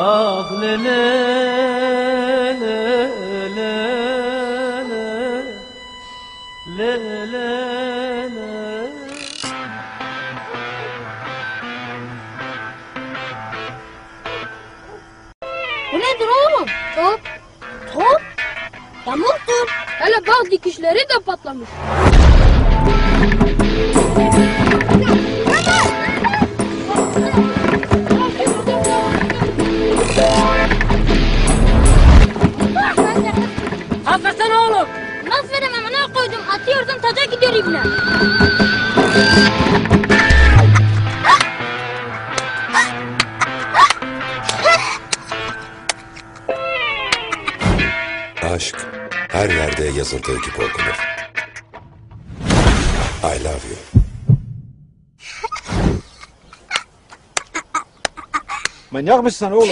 Ah le le le le le le le Bu nedir oğlum? Top. Top? Yamuktur. Hele bak dikişleri de patlamış. Atıyordum taca gidiyor ibne. Aşk her yerde yazıldığı gibi okunur. I love you. Manyak mısın sen oğlum?